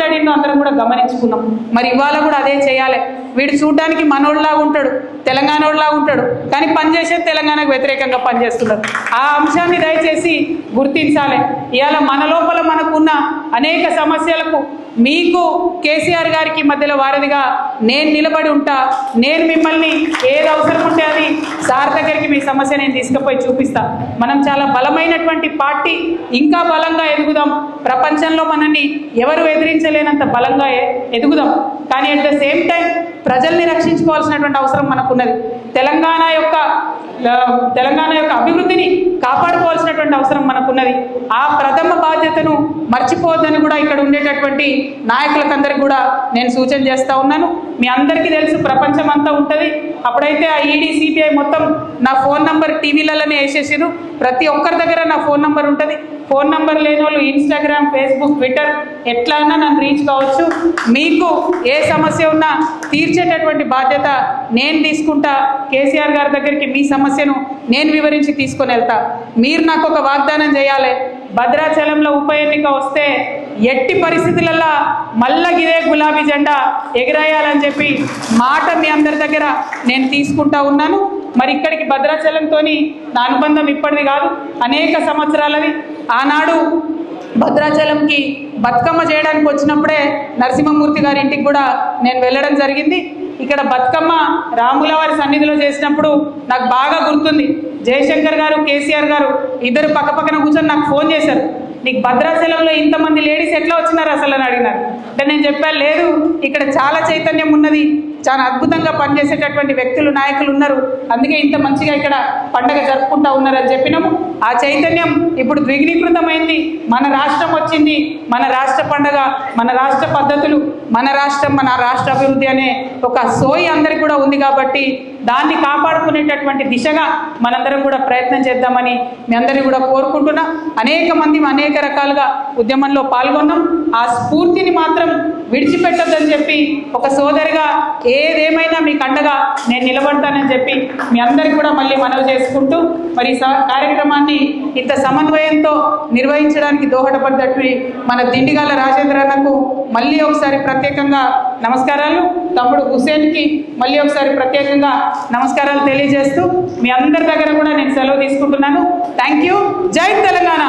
మాట్లాడిండో అందరం కూడా గమనించుకున్నాం. మరి ఇవాళ కూడా అదే చేయాలి. వీడు చూడడానికి మనోళ్ళలాగా ఉంటాడు తెలంగాణోళ్ళలాగా ఉంటాడు కానీ పనిచేసేది తెలంగాణకు వ్యతిరేకంగా పనిచేస్తున్నాడు ఆ అంశాన్ని దయచేసి గుర్తించాలి. ఇవాళ మన లోపల మనకున్న అనేక సమస్యలకు మీకు కేసీఆర్ గారికి మధ్యలో వారధిగా నేను నిలబడి ఉంటా నేను మిమ్మల్ని ఏదవసరం అవసరం ఉంటే అది సార్ దగ్గరికి మీ సమస్య నేను తీసుకుపోయి చూపిస్తా. మనం చాలా బలమైనటువంటి పార్టీ ఇంకా బలంగా ఎదుగుదాం. ప్రపంచంలో మనల్ని ఎవరు ఎదిరించలేనంత బలంగా ఎదుగుదాం. కానీ అట్ ద సేమ్ టైం ప్రజల్ని రక్షించుకోవాల్సినటువంటి అవసరం మనకున్నది. తెలంగాణ యొక్క తెలంగాణ యొక్క అభివృద్ధిని కాపాడుకోవాల్సినటువంటి అవసరం మనకున్నది. ఆ ప్రథమ బాధ్యతను మర్చిపోవద్దని కూడా ఇక్కడ ఉండేటటువంటి నాయకులకందరికి కూడా నేను సూచన చేస్తూ ఉన్నాను. మీ అందరికీ తెలుసు ప్రపంచం అంతా ఉంటుంది. అప్పుడైతే ఆ ఈడీ సిబిఐ మొత్తం నా ఫోన్ నంబర్ టీవీలలోనే వేసేసారు ప్రతి ఒక్కరి దగ్గర నా ఫోన్ నంబర్ ఉంటుంది. ఫోన్ నంబర్ లేని వాళ్ళు ఇన్స్టాగ్రామ్ ఫేస్బుక్ ట్విట్టర్ ఎట్లా అన్నా నన్ను రీచ్ కావచ్చు. మీకు ఏ సమస్య ఉన్నా తీర్చేటటువంటి బాధ్యత నేను తీసుకుంటా. కేసీఆర్ గారి దగ్గరికి మీ సమస్యను నేను వివరించి తీసుకొని వెళ్తా. మీరు నాకు ఒక వాగ్దానం చేయాలి. భద్రాచలంలో ఉప ఎన్నిక వస్తే ఎట్టి పరిస్థితులలో మళ్ళా గులాబీ జెండా ఎగిరేయాలని చెప్పి మాట మీ అందరి దగ్గర నేను తీసుకుంటా ఉన్నాను. మరి ఇక్కడికి భద్రాచలంతోని నా అనుబంధం ఇప్పటిది కాదు. అనేక సంవత్సరాలది. ఆనాడు భద్రాచలంకి బతుకమ్మ చేయడానికి వచ్చినప్పుడే నరసింహమూర్తి గారి ఇంటికి కూడా నేను వెళ్ళడం జరిగింది. ఇక్కడ బతుకమ్మ రాముల వారి సన్నిధిలో చేసినప్పుడు నాకు బాగా గుర్తుంది. జయశంకర్ గారు కేసీఆర్ గారు ఇద్దరు పక్కపక్కన కూర్చొని నాకు ఫోన్ చేశారు. నీకు భద్రాచలంలో ఇంతమంది లేడీస్ ఎట్లా వచ్చినారు అసలు అని అడిగినారు. అంటే నేను చెప్పాను లేదు ఇక్కడ చాలా చైతన్యం ఉన్నది. చాలా అద్భుతంగా పనిచేసేటటువంటి వ్యక్తులు నాయకులు ఉన్నారు. అందుకే ఇంత మంచిగా ఇక్కడ పండగ జరుపుకుంటా ఉన్నారని చెప్పినాము. ఆ చైతన్యం ఇప్పుడు ద్విగుణీకృతమైంది. మన రాష్ట్రం వచ్చింది. మన రాష్ట్ర పండగ మన రాష్ట్ర పద్ధతులు మన రాష్ట్రం మన రాష్ట్ర అభివృద్ధి అనే ఒక సోయి అందరికి కూడా ఉంది కాబట్టి దాన్ని కాపాడుకునేటటువంటి దిశగా మనందరం కూడా ప్రయత్నం చేద్దామని మీ అందరినీ కూడా కోరుకుంటున్నా. అనేక మంది అనేక రకాలుగా ఉద్యమంలో పాల్గొన్నాం. ఆ స్ఫూర్తిని మాత్రం ఒక సోదరిగా ఏదేమైనా మీకు అండగా నేను నిలబడతానని చెప్పి మీ అందరికి కూడా మళ్ళీ మనవి చేసుకుంటూ మరి ఈ స- కార్యక్రమాన్ని ఇంత సమన్వయంతో నిర్వహించడానికి దోహదపడ్డట్టు మన దిండిగాల రాజేంద్ర అన్నకు మళ్ళీ ఒకసారి ప్రత్యేకంగా నమస్కారాలు. తమ్ముడు హుసేన్కి మళ్ళీ ఒకసారి ప్రత్యేకంగా నమస్కారాలు తెలియజేస్తూ మీ అందరి దగ్గర కూడా నేను సెలవు తీసుకుంటున్నాను. Thank you. జై తెలంగాణ.